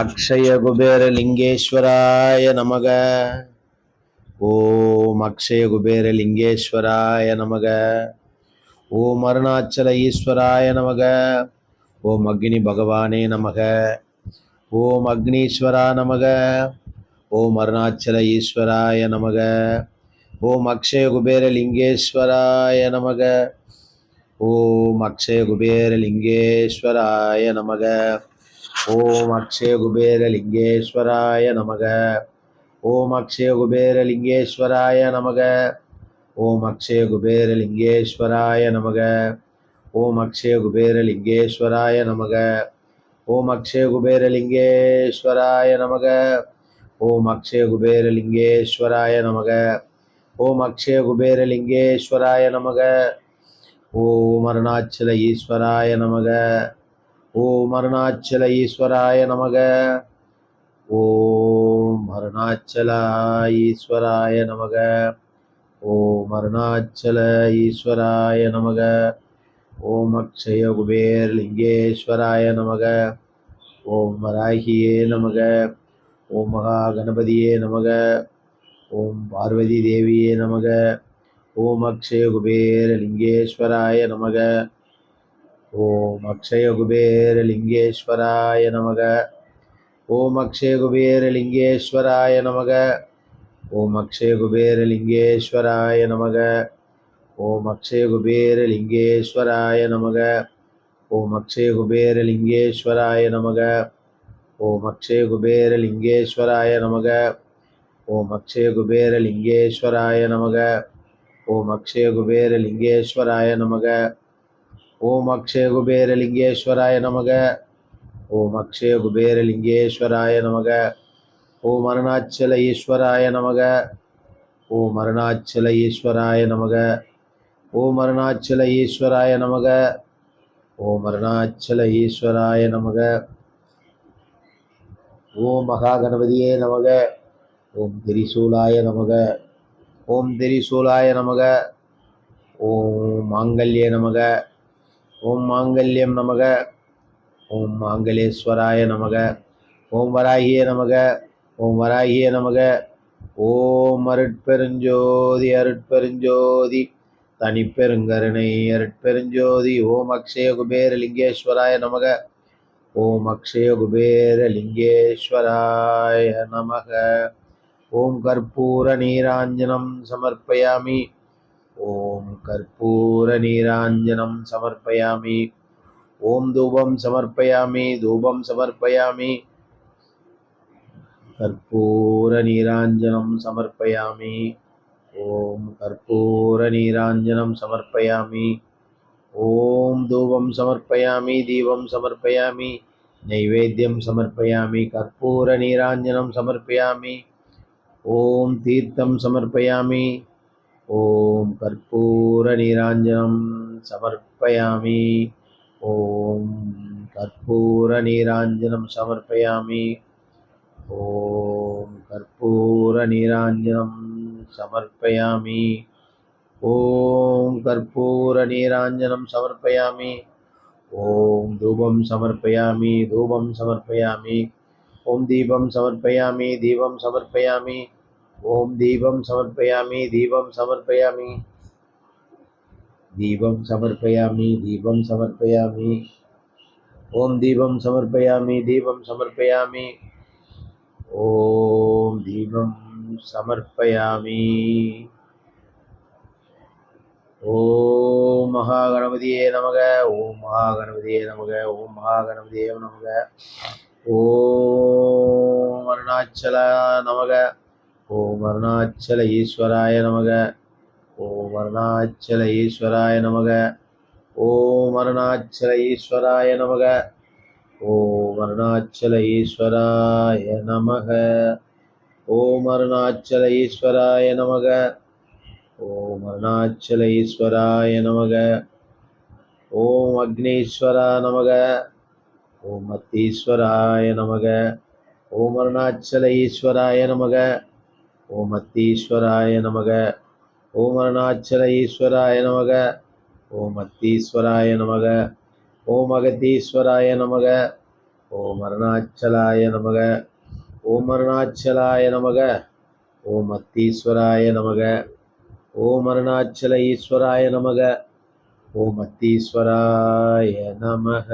அக்ஷய குபேர லிங்கேஸ்வராய நமக ஓம் அக்ஷய குபேர லிங்கேஸ்வராய நமக ஓம் அருணாச்சல ஈஸ்வராய நமக ஓம் அக்னி பகவானே நமக ஓம் அக்னீஸ்வரா நமக ஓம் அருணாச்சல ஈஸ்வராய நமக ஓம் அக்ஷய குபேர லிங்கேஸ்வராய நமக ஓம் அக்ஷய குபேரலிங்கேஸ்வராய நமக. ஓம் அக்ஷய குபேரலிங்கேஸ்வராய நமக. ஓம் அக்ஷய குபேரலிங்கேஸ்வராய நமக. ஓம் அக்ஷய குபேரலிங்கேஸ்வராய நமக. ஓம் அக்ஷய குபேரலிங்கேஸ்வராய நமக. ஓம் அக்ஷய குபேரலிங்கேஸ்வராய நமக. ஓம் அக்ஷய குபேரலிங்கேஸ்வராய நமக. ஓம் அக்ஷய குபேரலிங்கேஸ்வராய நமக. ஓம் அருணாச்சல ஈஸ்வராய நமக. ஓம் அருணாச்சல ஈஸ்வராய நமக. ஓம் அருணாச்சல ஈஸ்வராய நமக. ஓம் அருணாச்சல ஈஸ்வராய நமக. ஓம் அக்ஷய குபேர் லிங்கேஸ்வராய நமக. ஓம் வராகியே நமக. ஓம் மகா கணபதியே நமக. ஓம் பார்வதி தேவியே நமக. ஓம் அக்ஷய குபேர லிங்கேஸ்வராய நமக. ஓம் அக்ஷய குபேர லிங்கேஸ்வராய நமக. ஓம் அக்ஷய குபேர லிங்கேஸ்வராய நமக. ஓம் அக்ஷய குபேர லிங்கேஸ்வராய நமக. ஓம் அக்ஷய குபேர லிங்கேஸ்வராய நமக. ஓம் அக்ஷய குபேர லிங்கேஸ்வராய நமக. ஓம் அக்ஷய குபேர லிங்கேஸ்வராய நமக. ஓம் அக்ஷய குபேர லிங்கேஸ்வராய நமக. ஓம் அக்ஷய குபேர லிங்கேஸ்வராய நமக. ஓம் அக்ஷய குபேர லிங்கேஸ்வராய நமக. ஓம் அக்ஷய குபேர லிங்கேஸ்வராய நமக. ஓம் அருணாச்சல ஈஸ்வராய நமக. ஓம் அருணாச்சல ஈஸ்வராய நமக. ஓம் அருணாச்சல ஈஸ்வராய நமக. ஓம் அருணாச்சல ஈஸ்வராய நமக. ஓம் மகா கணபதியே நமக. ஓம் திரிசூலாய நமக. ஓம் திரிசூலாய நமக. ஓம் மாங்கல்ய நமக. ஓம் மாங்கல்யம் நமக. ஓம் மாங்கலேஸ்வராய நமக. ஓம் வராகிய நமக. ஓம் வராகிய நமக. ஓம் அருட்பெருஞ்சோதி அருட்பெருஞ்சோதி. தனிப்பெருங்கருணை அருட்பெருஞ்சோதி. ஓம் அக்ஷய குபேர லிங்கேஸ்வராய நமக. ஓம் அக்ஷய குபேர லிங்கேஸ்வராய நமக. ஓம் கற்பூர நீராஞ்சனம் சமர்ப்பயாமி. ஓம் கற்பூர நீராஞ்சனம் சமர்ப்பயாமி. ஓம் தூபம் சமர்ப்பயாமி தூபம் சமர்ப்பயாமி. கற்பூர நீராஞ்சனம் சமர்ப்பயாமி. ஓம் கற்பூர நீராஞ்சனம் சமர்ப்பயாமி. ஓம் தூபம் சமர்ப்பயாமி தீபம் சமர்ப்பயாமி. நைவேத்தியம் சமர்ப்பயாமி கற்பூர நீராஞ்சனம் சமர்ப்பயாமி. ஓம் தீர்த்தம் சமர்ப்பயாமி. ஓம் கற்பூர நீராஞ்சனம் சமர்ப்பயாமி. ஓம் கற்பூர நீராஞ்சனம் சமர்ப்பயாமி. ஓம் கற்பூர நீராஞ்சனம் சமர்ப்பயாமி. ஓம் கற்பூர நீராஞ்சனம் சமர்ப்பயாமி. ஓம் தூபம் சமர்ப்பயாமி தூபம் சமர்ப்பயாமி. ஓம் தீபம் சமர்ப்பயாமி தீபம் சமர்ப்பயாமி. ஓம் தீபம் சமர்ப்பயாமி தீபம் சமர்ப்பயாமி. தீபம் சமர்ப்பயாமி தீபம் சமர்ப்பயாமி. ஓம் தீபம் சமர்ப்பயாமி தீபம் சமர்ப்பயாமி. ஓம் தீபம் சமர்ப்பயாமி. ஓம் மகாகணபதியே நமக ஓம் மகாகணபதியே நமக ஓம் மகாகணபதியே நமக. ஓம் அருணாச்சல நமக. ஓம் அருணாச்சல ஈஸ்வராய நமக. ஓம் அருணாச்சல ஈஸ்வராய நமக. ஓம் அருணாச்சல ஈஸ்வராய நமக. ஓம் அருணாச்சல ஈஸ்வராய நமக. ஓம் அருணாச்சல ஈஸ்வராய நமக. ஓம் அருணாச்சல ஈஸ்வராய நமக. ஓம் அக்னீஸ்வரா நமக. ஓம் அத்தீஸ்வராய நமக ஓம் அருணாச்சல ஈஸ்வராய நமக ஓம் அத்தீஸ்வராய நமக ஓம் அருணாச்சல ஈஸ்வராய நமக ஓம் அத்தீஸ்வராய நமக ஓம் அகத்தீஸ்வராய நமக ஓம் அருணாச்சலாய நமக ஓம் அருணாச்சலாய நமக ஓம் அத்தீஸ்வராய நமக ஓம் அருணாச்சல ஈஸ்வராய நமக ஓம் அத்தீஸ்வராய நமக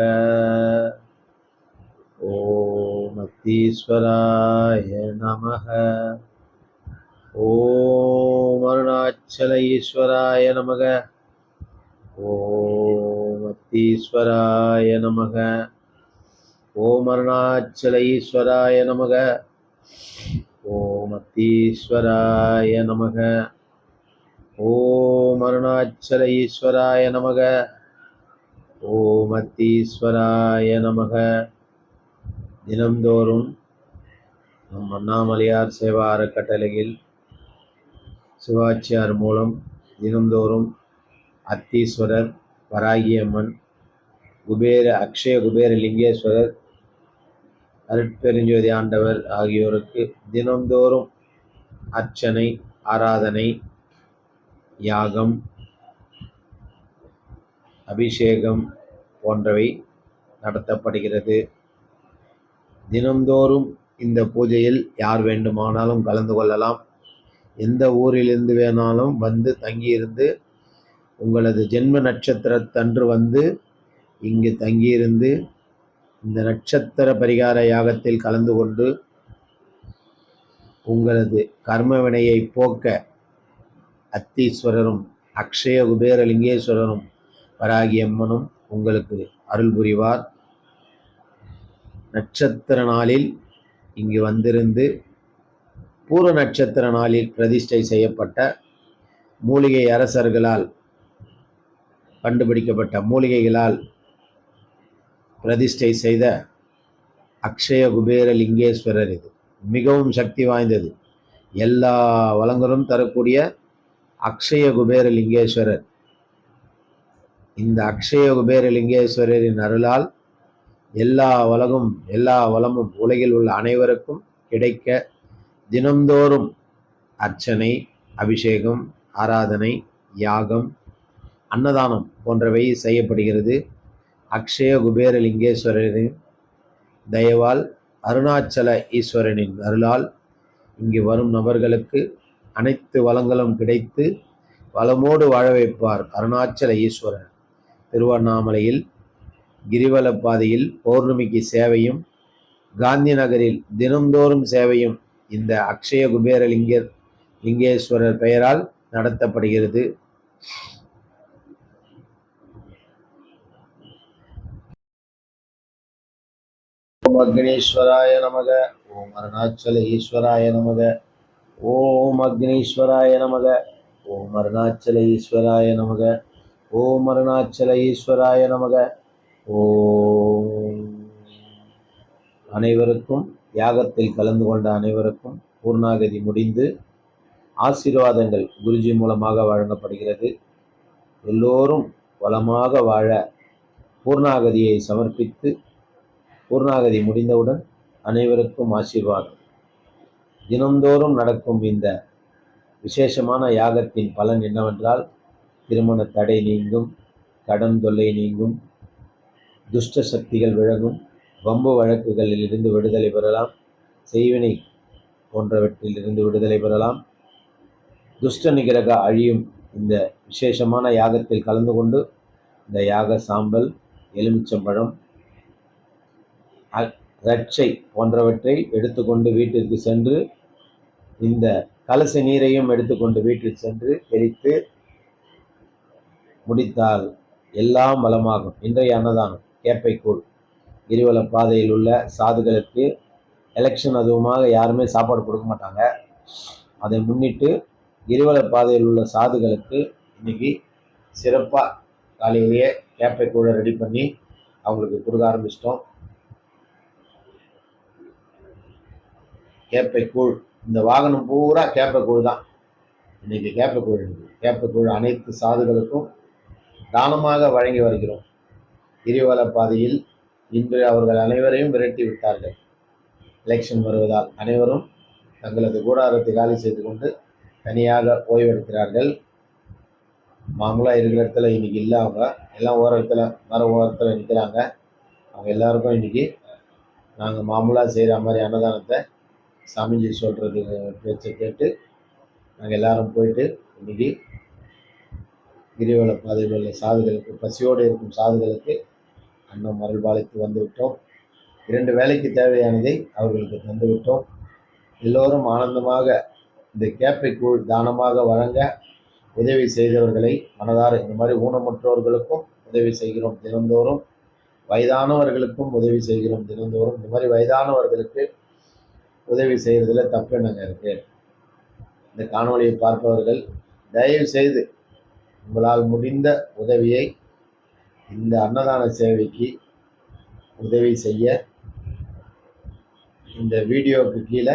ஓம் அத்தீஸ்வராய நமக. ஓம் அருணாச்சல ஈஸ்வராய நமக. ஓம் அத்தீஸ்வராய நமக. ஓம் அருணாச்சல ஈஸ்வராய நமக. ஓம் அத்தீஸ்வராய நமக. ஓம் அருணாச்சல ஈஸ்வராய நமக. ஓம் அத்தீஸ்வராய நமக. தினம்தோறும் நம் அண்ணாமலையார் சேவா அறக்கட்டளையில் சிவாச்சியார் மூலம் தினந்தோறும் அத்தீஸ்வரர் வராகியம்மன் குபேர அக்ஷய குபேர லிங்கேஸ்வரர் அருட்பெருஞ்சோதி ஆண்டவர் ஆகியோருக்கு தினந்தோறும் அர்ச்சனை ஆராதனை யாகம் அபிஷேகம் போன்றவை நடத்தப்படுகிறது. தினந்தோறும் இந்த பூஜையில் யார் வேண்டுமானாலும் கலந்து கொள்ளலாம். எந்த ஊரிலிருந்து வேணாலும் வந்து தங்கியிருந்து உங்களது ஜென்ம நட்சத்திரத்தன்று வந்து இங்கு தங்கியிருந்து இந்த நட்சத்திர பரிகார யாகத்தில் கலந்து கொண்டு உங்களது கர்ம வினையை போக்க அத்தீஸ்வரரும் அக்ஷய குபேரலிங்கேஸ்வரரும் வராகி அம்மனும் உங்களுக்கு அருள் புரிவார். நட்சத்திர நாளில் இங்கு வந்திருந்து பூர்வ நட்சத்திர நாளில் பிரதிஷ்டை செய்யப்பட்ட மூலிகை அரசர்களால் கண்டுபிடிக்கப்பட்ட மூலிகைகளால் பிரதிஷ்டை செய்த அக்ஷய குபேர லிங்கேஸ்வரர் இது. மிகவும் சக்தி வாய்ந்தது. எல்லா வளங்களும் தரக்கூடிய அக்ஷய குபேர லிங்கேஸ்வரர். இந்த அக்ஷய குபேர லிங்கேஸ்வரரின் அருளால் எல்லா வளமும் எல்லா வளமும் உலகில் உள்ள அனைவருக்கும் கிடைக்க தினந்தோறும் அர்ச்சனை அபிஷேகம் ஆராதனை யாகம் அன்னதானம் போன்றவை செய்யப்படுகிறது. அக்ஷய குபேரலிங்கேஸ்வரரின் தயவால் அருணாச்சல ஈஸ்வரனின் அருளால் இங்கு வரும் நபர்களுக்கு அனைத்து வளங்களும் கிடைத்து வளமோடு வாழ வைப்பார் அருணாச்சல ஈஸ்வரர். திருவண்ணாமலையில் கிரிவல பாதையில் பௌர்ணமிக்கு சேவையும் காந்தி நகரில் தினந்தோறும் சேவையும் இந்த அக்ஷய குபேரலிங்கர் லிங்கேஸ்வரர் பெயரால் நடத்தப்படுகிறது. ஓம் அக்னீஸ்வராய நமக. ஓம் அருணாச்சல ஈஸ்வராய நமக. ஓம் அக்னீஸ்வராய நமக. ஓம் அருணாச்சல ஈஸ்வராய நமக. ஓம் அருணாச்சல ஈஸ்வராய நமக. ஓம். அனைவருக்கும் யாகத்தில் கலந்து கொண்ட அனைவருக்கும் பூர்ணாகதி முடிந்து ஆசீர்வாதங்கள் குருஜி மூலமாக வழங்கப்படுகிறது. எல்லோரும் வளமாக வாழ பூர்ணாகதியை சமர்ப்பித்து பூர்ணாகதி முடிந்தவுடன் அனைவருக்கும் ஆசீர்வாதம். தினந்தோறும் நடக்கும் இந்த விசேஷமான யாகத்தின் பலன் என்னவென்றால் திருமண தடை நீங்கும் கடன் தொல்லை நீங்கும் துஷ்ட சக்திகள் விலகும். வம்பு வழக்குகளில் இருந்து விடுதலை பெறலாம். செய்வினை போன்றவற்றில் இருந்து விடுதலை பெறலாம். துஷ்ட நிகிரக அழியும் இந்த விசேஷமான யாகத்தில் கலந்து கொண்டு இந்த யாக சாம்பல் எலுமிச்சம்பழம் ரட்சை போன்றவற்றை எடுத்துக்கொண்டு வீட்டிற்கு சென்று இந்த கலச நீரையும் எடுத்துக்கொண்டு வீட்டில் சென்று எரித்து முடித்தால் எல்லாம் வளமாகும். இன்றைய அன்னதானம். கேப்பைக்கூழ் கிரிவல பாதையில் உள்ள சாதுகளுக்கு எலெக்ஷன் அதுவுமாக யாருமே சாப்பாடு கொடுக்க மாட்டாங்க. அதை முன்னிட்டு கிரிவல பாதையில் உள்ள சாதுகளுக்கு இன்னைக்கு சிறப்பாக காலையிலேயே கேப்பைக்கூழை ரெடி பண்ணி அவங்களுக்கு கொடுக்க ஆரம்பிச்சிட்டோம். கேப்பைக்கூழ் இந்த வாகனம் பூரா கேப்பைக்கூழ் தான். இன்னைக்கு கேப்பைக்கூழ் இருக்குது. கேப்பைக்கூழ் அனைத்து சாதுகளுக்கும் தானமாக வழங்கி வருகிறோம். கிரிவல பாதையில் இன்று அவர்கள் அனைவரையும் விரட்டி விட்டார்கள். எலெக்ஷன் வருவதால் அனைவரும் தங்களது கூடாரத்தை காலி செய்து கொண்டு தனியாக ஓய்வெடுக்கிறார்கள். மாமூலாக இருக்கிற இடத்துல இன்றைக்கி இல்லை அவங்க. எல்லாம் ஓரத்தில் மர ஓரத்தில் நிற்கிறாங்க அவங்க எல்லாருக்கும் இன்றைக்கி நாங்கள் மாமூலாக செய்கிற மாதிரி அன்னதானத்தை சாமிஜி சொல்கிறது பேச்சை கேட்டு நாங்கள் எல்லாரும் போயிட்டு இன்றைக்கி கிரிவல பாதையில் உள்ள சாதுகளுக்கு பசியோடு இருக்கும் சாதுகளுக்கு அன்னம் மருள்பாலித்து வந்துவிட்டோம். இரண்டு வேலைக்கு தேவையானதை அவர்களுக்கு தந்துவிட்டோம். எல்லோரும் ஆனந்தமாக இந்த கேப்பை கூழ் தானமாக வழங்க உதவி செய்தவர்களை மனதார இந்த மாதிரி ஊனமுற்றோர்களுக்கும் உதவி செய்கிறோம் தினந்தோறும். வயதானவர்களுக்கும் உதவி செய்கிறோம் தினந்தோறும். இந்த மாதிரி வயதானவர்களுக்கு உதவி செய்கிறதுல தப்பு என்னங்க இருக்கு? இந்த காணொலியை பார்ப்பவர்கள் தயவு செய்து உங்களால் முடிந்த உதவியை இந்த அன்னதான சேவைக்கு உதவி செய்ய இந்த வீடியோவுக்கு கீழே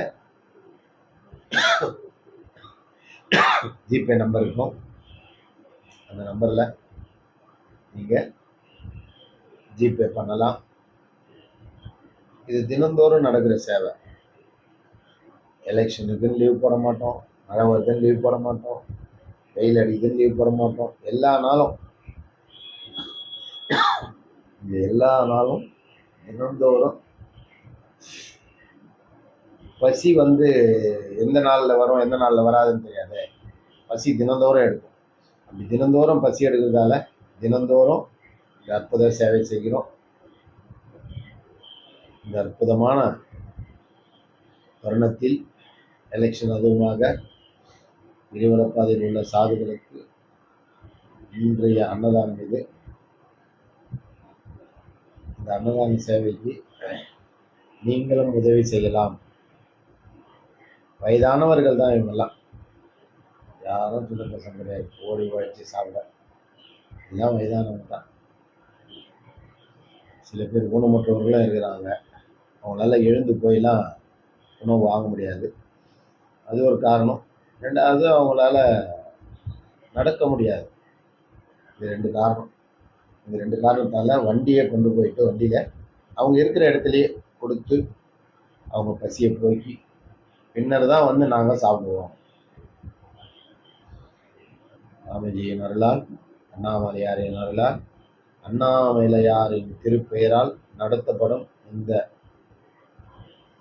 ஜிபே நம்பர் இருக்கும். அந்த நம்பரில் நீங்கள் ஜிபே பண்ணலாம். இது தினந்தோறும் நடக்கிற சேவை. எலெக்ஷனுக்குன்னு லீவ் போட மாட்டோம். மழை வருதுன்னு லீவ் போட மாட்டோம். வெயில் அடிக்குதுன்னு லீவ் போட மாட்டோம். எல்லா நாளும் இது எல்லா நாளும் தினந்தோறும் பசி வந்து எந்த நாளில் வரும் எந்த நாளில் வராதுன்னு தெரியாது. பசி தினந்தோறும் எடுக்கும் அப்படி தினந்தோறும் பசி எடுக்கிறதால தினந்தோறும் இந்த அற்புத சேவை செய்கிறோம். இந்த அற்புதமான தருணத்தில் எலெக்ஷன் அதுவுமாக இருவரப்பாதையில் உள்ள சாதுகளுக்கு இன்றைய அன்னதானம் இது. இந்த அன்னதான சேவைக்கு நீங்களும் உதவி செய்யலாம். வயதானவர்கள் தான் இவங்கெல்லாம். யாரும் சின்ன பசங்க கிடையாது. ஓடி உழைச்சி சாப்பிட. எல்லாம் வயதானவங்க தான். சில பேர் ஊனமுற்றவர்களும் இருக்கிறாங்க. அவங்களால எழுந்து போயெல்லாம் உணவு வாங்க முடியாது. அது ஒரு காரணம். ரெண்டாவது அவங்களால நடக்க முடியாது. இது ரெண்டு காரணம். இந்த ரெண்டு காரணத்தால் வண்டியை கொண்டு போயிட்டு வண்டியில் அவங்க இருக்கிற இடத்துலையே கொடுத்து அவங்க பசியை போக்கி பின்னர் தான் வந்து நாங்கள் சாப்பிடுவோம். ராமஜியின் அருளால் அண்ணாமலையாரின் அருளால் அண்ணாமலையாரின் திருப்பெயரால் நடத்தப்படும் இந்த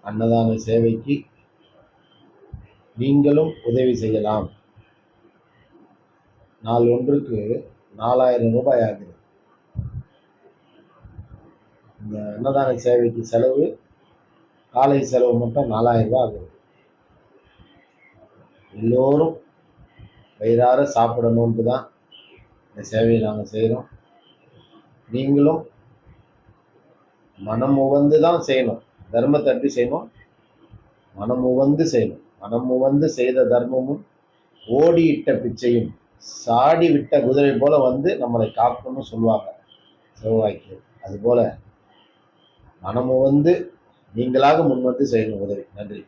அன்னதான சேவைக்கு நீங்களும் உதவி செய்யலாம். நாள் ஒன்றுக்கு நாலாயிரம் ரூபாய் ஆகுது. இந்த அன்னதான சேவைக்கு செலவு காலை செலவு மட்டும் நாலாயிரம் ஆகுது. எல்லோரும் வயிறார சாப்பிடணுன்ட்டு தான் இந்த சேவையை நாங்கள் செய்கிறோம் நீங்களும் மனம் உவந்து தான் செய்யணும். தர்மத்தை எப்படி செய்யணும்? மனம் உவந்து செய்யணும். மனம் உவந்து செய்த தர்மமும் ஓடியிட்ட பிச்சையும் சாடி விட்ட குதிரை போல வந்து நம்மளை காக்கணும்னு சொல்லுவாங்க. செவ்வாய்க்கு. அதுபோல் மனமும் வந்து நீங்களாக முன்வந்து செய்யணும் உதவி. நன்றி.